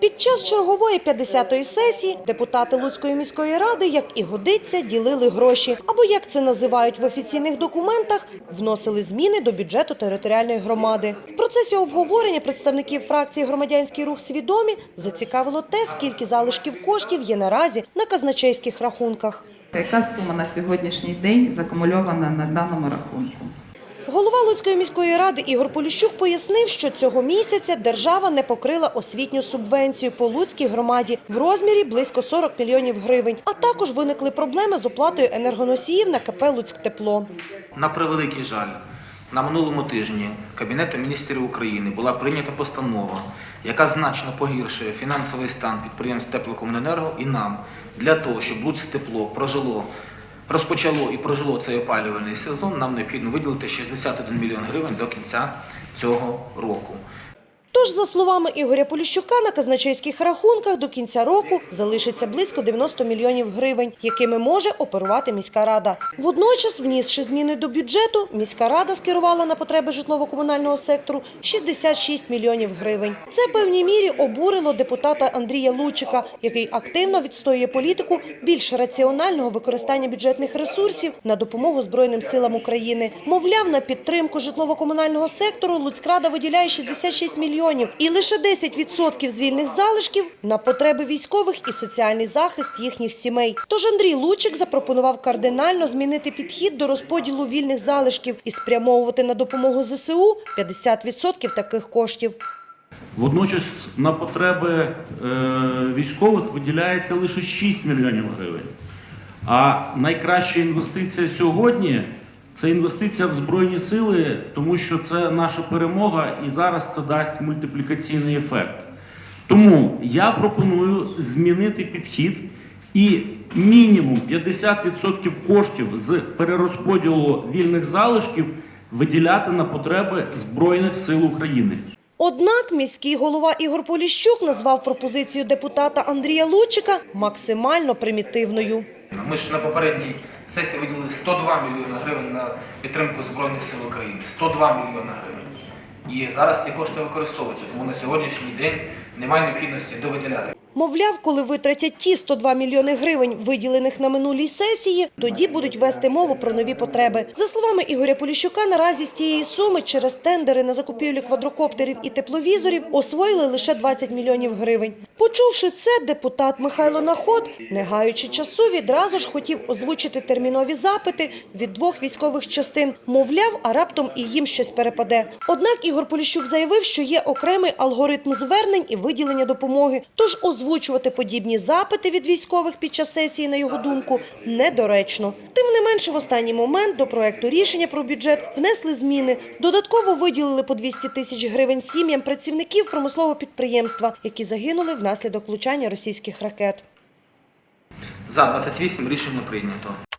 Під час чергової 50-ї сесії депутати Луцької міської ради, як і годиться, ділили гроші, або як це називають в офіційних документах, вносили зміни до бюджету територіальної громади. В процесі обговорення представників фракції Громадянський рух свідомі зацікавило те, скільки залишків коштів є наразі на казначейських рахунках. Яка сума на сьогоднішній день закумульована на даному рахунку? Голова Луцької міської ради Ігор Поліщук пояснив, що цього місяця держава не покрила освітню субвенцію по Луцькій громаді в розмірі близько 40 мільйонів гривень. А також виникли проблеми з оплатою енергоносіїв на КП Луцьктепло. На превеликий жаль, на минулому тижні Кабінетом міністрів України була прийнята постанова, яка значно погіршує фінансовий стан підприємств теплокомуненерго і нам для того, щоб Луцьктепло прожило, розпочало і прожило цей опалювальний сезон, нам необхідно виділити 61 мільйон гривень до кінця цього року. Тож, за словами Ігоря Поліщука, на казначейських рахунках до кінця року залишиться близько 90 мільйонів гривень, якими може оперувати міська рада. Водночас, внісши зміни до бюджету, міська рада скерувала на потреби житлово-комунального сектору 66 мільйонів гривень. Це певній мірі обурило депутата Андрія Лучика, який активно відстоює політику більш раціонального використання бюджетних ресурсів на допомогу Збройним силам України. Мовляв, на підтримку житлово-комунального сектору Луцькрада виділяє 66 мільйонів і лише 10% з вільних залишків на потреби військових і соціальний захист їхніх сімей. Тож Андрій Лучик запропонував кардинально змінити підхід до розподілу вільних залишків і спрямовувати на допомогу ЗСУ 50% таких коштів. Водночас на потреби е, військових виділяється лише 6 мільйонів гривень. А найкраща інвестиція сьогодні це інвестиція в Збройні Сили, тому що це наша перемога і зараз це дасть мультиплікаційний ефект. Тому я пропоную змінити підхід і мінімум 50% коштів з перерозподілу вільних залишків виділяти на потреби Збройних сил України. Однак міський голова Ігор Поліщук назвав пропозицію депутата Андрія Лучика максимально примітивною. Ми ж на попередній сесії виділили 102 мільйони гривень на підтримку Збройних сил України. 102 мільйони гривень. І зараз ці кошти використовуються, тому на сьогоднішній день немає необхідності довиділяти. Мовляв, коли витратять ті 102 мільйони гривень, виділених на минулій сесії, тоді будуть вести мову про нові потреби. За словами Ігоря Поліщука, наразі з тієї суми через тендери на закупівлю квадрокоптерів і тепловізорів освоїли лише 20 мільйонів гривень. Почувши це, депутат Михайло Наход, не гаючи часу, відразу ж хотів озвучити термінові запити від двох військових частин. Мовляв, а раптом і їм щось перепаде. Однак Ігор Поліщук заявив, що є окремий алгоритм звернень і виділення допомоги. Тож озвучувати подібні запити від військових під час сесії, на його думку, недоречно. Тим не менше, в останній момент до проекту рішення про бюджет внесли зміни. Додатково виділили по 200 тисяч гривень сім'ям працівників промислового підприємства, які загинули внаслідок влучання російських ракет. За 28 рішення прийнято.